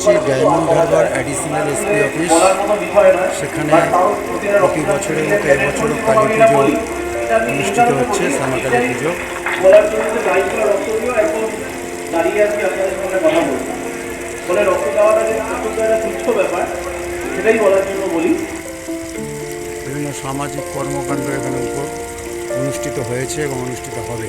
এসেছি Diamond Harbour additional SP office. সেখানে প্রতি বছরের মতো এবছরও কালী পুজো অনুষ্ঠিত হচ্ছে শ্যামাকালী পুজো। বিভিন্ন সামাজিক কর্মকাণ্ড এখানে উপর অনুষ্ঠিত হয়েছে এবং অনুষ্ঠিত হবে।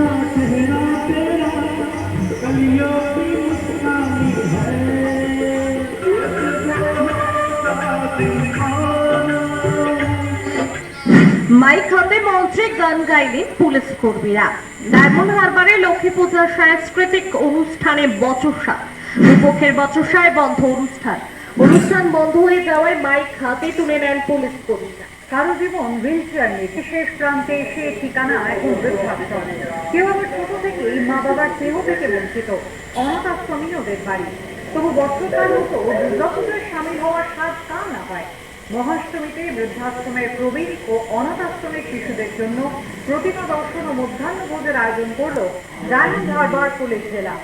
মাইক হাতে মঞ্চে গান গাইলেন পুলিশ কর্মীরা। ডায়মন্ড হারবারে লক্ষ্মী পূজার সাংস্কৃতিক অনুষ্ঠানে বচসা। বিপক্ষের বচসায় বন্ধ অনুষ্ঠান। অনুষ্ঠান বন্ধ হয়ে যাওয়ায় মাইক হাতে তুলে নেন পুলিশ কর্মীরা। কারও জীবন হুইল নিয়ে শেষ প্রান্তে এসে ঠিকানা এখন কেউ আবার ছোট থেকেই মা বাবার দেহ থেকে বঞ্চিত। অনাথ ওদের বাড়ি। তবু বছরকার মতো হওয়ার স্বাদ তা না পায়। মহাষ্টমীতে বৃদ্ধাশ্রমের প্রবীণ ও অনাথ আশ্রমের শিশুদের জন্য প্রতিমা দর্শন ও মধ্যাহ্ন ভোজের আয়োজন করল ডায়মন্ড হারবার পুলিশ জেলা।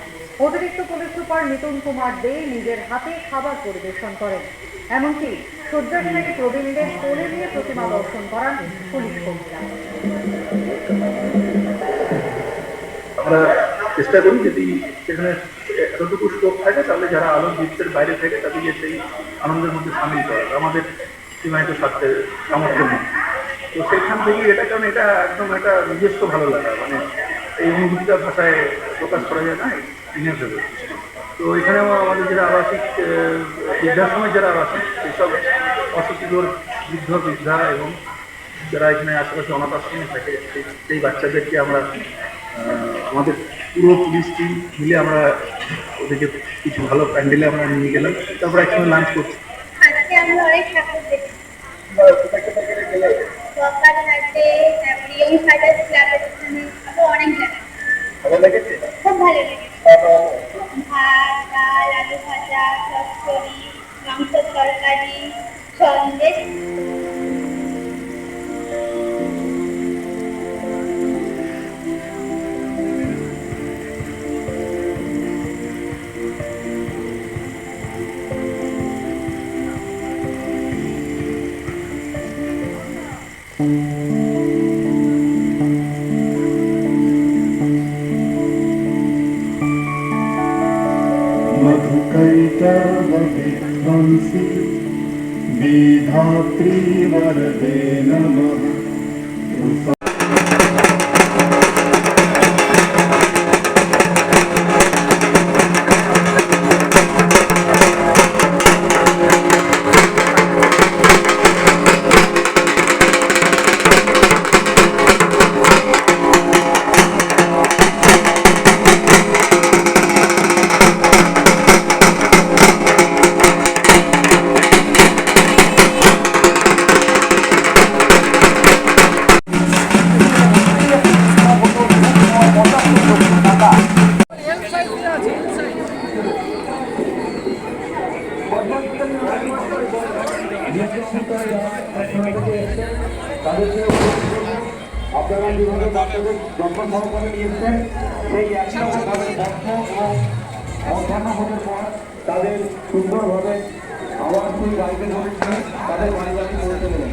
অতিরিক্ত পুলিশ সুপার মিতুন কুমার দে নিজের হাতে খাবার পরিবেশন করেন। এমনকি শয্যাশায়ী প্রবীণদের কোলে নিয়ে প্রতিমা দর্শন করান পুলিশ কর্মীরা। চেষ্টা করি যদি সেখানে এতটুকু স্কোপ থাকে, তাহলে যারা আলোর বৃত্তের বাইরে থেকে তাদেরকে সেই আনন্দের মধ্যে সামিল করে আমাদের সীমায়িত স্বার্থের সামর্থ্য নেই তো সেখান থেকে এটা কারণ এটা একদম একটা নিজস্ব ভালো লাগা মানে এই অনুভূতিটা ভাষায় প্রকাশ করা যায় না ভেবে তো এখানেও আমাদের যারা আবাসিক বৃদ্ধাশ্রমের যারা আবাসিক সেসব অসুস্থর বৃদ্ধ, বৃদ্ধা এবং যারা এখানে আশেপাশে অনাথ আশ্রমে থাকে, সেই বাচ্চাদেরকে আমরা আমাদের পুরো পুলিশ টিম মিলে আমরা ওদেরকে কিছু ভালো প্যান্ডেলে আমরা নিয়ে গেলাম। তারপর একসঙ্গে লাঞ্চ করছি। আজকে আমরা অনেক ঠাকুর দেখি সকাল তারপরে ইয়ং ফাইটার্স ক্লাবের ওখানে আরও অনেক জায়গায় খুব ভালো লেগেছে। ভাত ডাল আলু ভাজা চচ্চড়ি মাংস তরকারি সন্দেশ। मधुकैटवविध्वंसि च वरदे नमः। আপনারা যেভাবে বাচ্চাদের যত্ন সহকারে নিয়েছেন সেই একই মধ্যাহ্ন পর তাদের সুন্দরভাবে আবার সেই গাড়িতে করে তাদের বাড়ি বাড়ি পৌঁছে দেবেন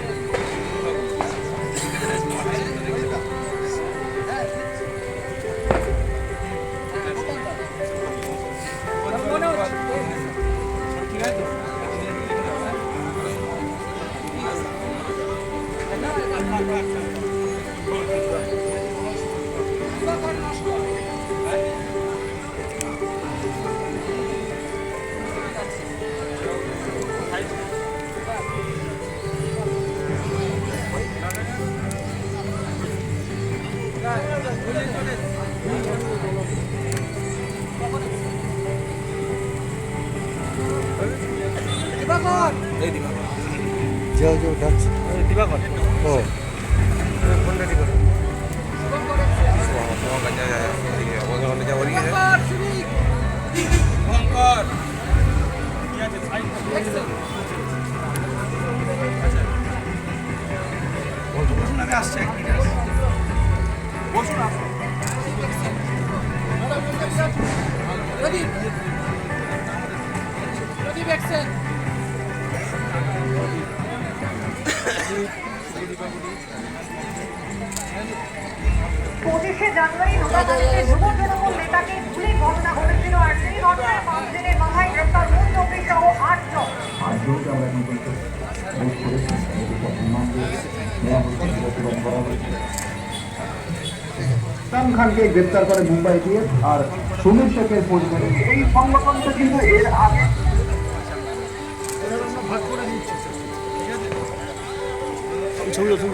হলো স্পেশাল পাঁচ বলেন তাহলে ভোজ হুঁশিয়ার ইডি ও পঁচিশে জানুয়ারি নোটাবাড়িতে যুব তৃণমূল নেতাকে গুলি ঘটনা ঘটেছিল আর সেই ঘটনায় পাঁচ দিনের মাথায় গ্রেপ্তার মূল চৌকি সহ আটজন। আমরা ইসলাম খানকে গ্রেপ্তার করে মুম্বাই দিয়ে আর সুমির শেখের পরিবারে। এই সংগঠনটা কিন্তু এর আগে ছবি।